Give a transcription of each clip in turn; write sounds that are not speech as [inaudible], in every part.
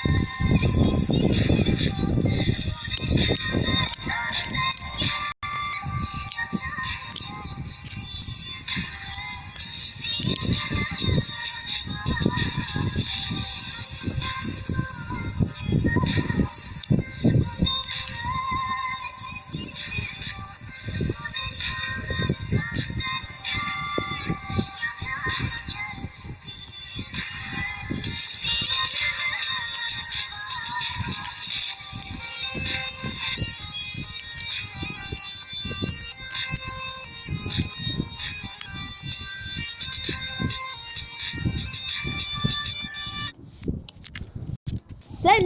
请你别说，我的心在等你。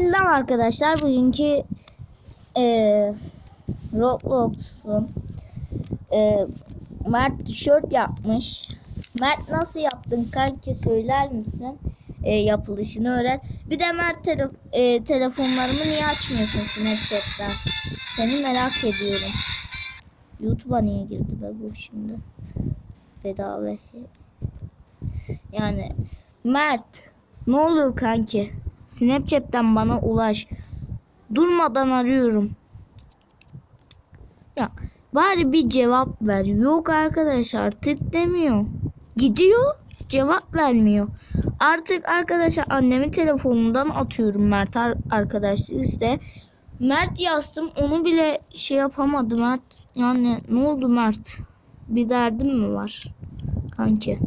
Selam arkadaşlar. Bugünkü eee Roblox'un eee Mert tişört yapmış. Mert nasıl yaptın kanki söyler misin? Eee, yapılışını öğret. Bir de Mert tele, eee, telefonlarımı niye açmıyorsun Snapchat'ten? Seni merak ediyorum. YouTube'a niye girdi be bu şimdi? Bedava. Yani Mert ne olur kanki Snapchat'ten bana ulaş. Durmadan arıyorum. Ya bari bir cevap ver. Yok arkadaşlar tık demiyor. Gidiyor cevap vermiyor. Artık arkadaşlar annemin telefonundan atıyorum Mert ar- arkadaşlığı işte. Mert yazdım onu bile şey yapamadı Mert. Yani ne oldu Mert? Bir derdin mi var? Kanki.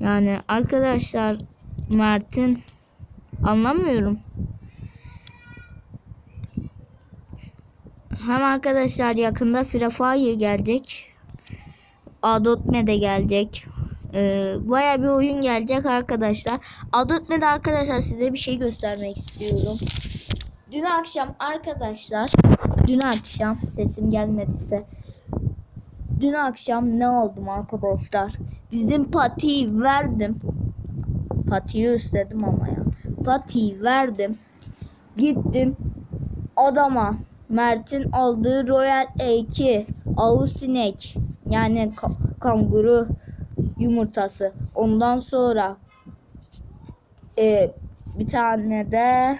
Yani arkadaşlar Mert'in anlamıyorum. Hem arkadaşlar yakında Free gelecek. Adotme de gelecek. Ee, Baya bir oyun gelecek arkadaşlar. Adotme'de arkadaşlar size bir şey göstermek istiyorum. Dün akşam arkadaşlar dün akşam sesim gelmediyse dün akşam ne oldum arkadaşlar? Bizim patiyi verdim. Patiyi istedim ama ya. Patiyi verdim. Gittim adama Mert'in aldığı Royal E2 avuz sinek yani ka- kanguru yumurtası. Ondan sonra e, bir tane de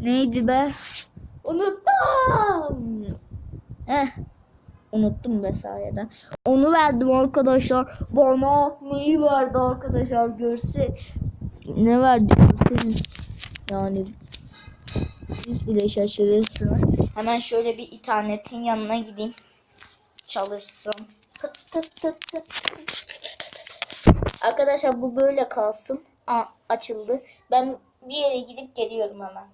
neydi be? Unuttum. Eh unuttum sayeden. Onu verdim arkadaşlar. Bana neyi verdi arkadaşlar görse ne verdi görseniz. Yani siz bile şaşırırsınız. Hemen şöyle bir internetin yanına gideyim. Çalışsın. Tıt tıt tıt tıt. Arkadaşlar bu böyle kalsın. Aa, açıldı. Ben bir yere gidip geliyorum hemen.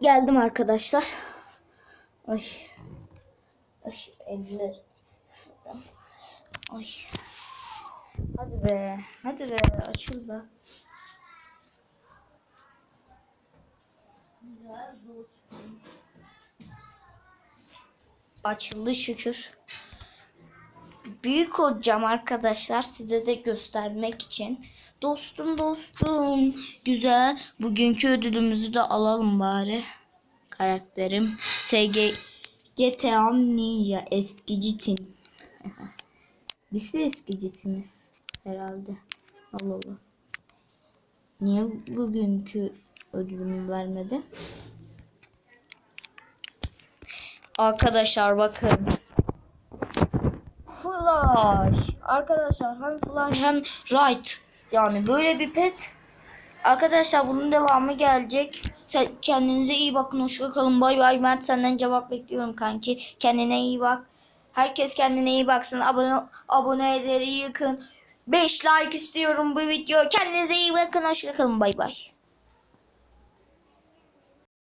Geldim arkadaşlar. Ay. Ay eller. Ay. Hadi be. Hadi be açıl be. Açıldı şükür. Büyük hocam arkadaşlar size de göstermek için. Dostum dostum. Güzel. Bugünkü ödülümüzü de alalım bari. Karakterim. TG GTA Ninja eskici tin. [laughs] Biz de eskici tiniz herhalde. Allah Allah. Niye bugünkü ödülümü vermedi? Arkadaşlar bakın. Flash. Arkadaşlar hem Flash hem Right. Yani böyle bir pet. Arkadaşlar bunun devamı gelecek. Kendinize iyi bakın. Hoşça kalın. Bay bay. Mert senden cevap bekliyorum kanki. Kendine iyi bak. Herkes kendine iyi baksın. Abone aboneleri yıkın. 5 like istiyorum bu video. Kendinize iyi bakın. Hoşça kalın. Bay bay.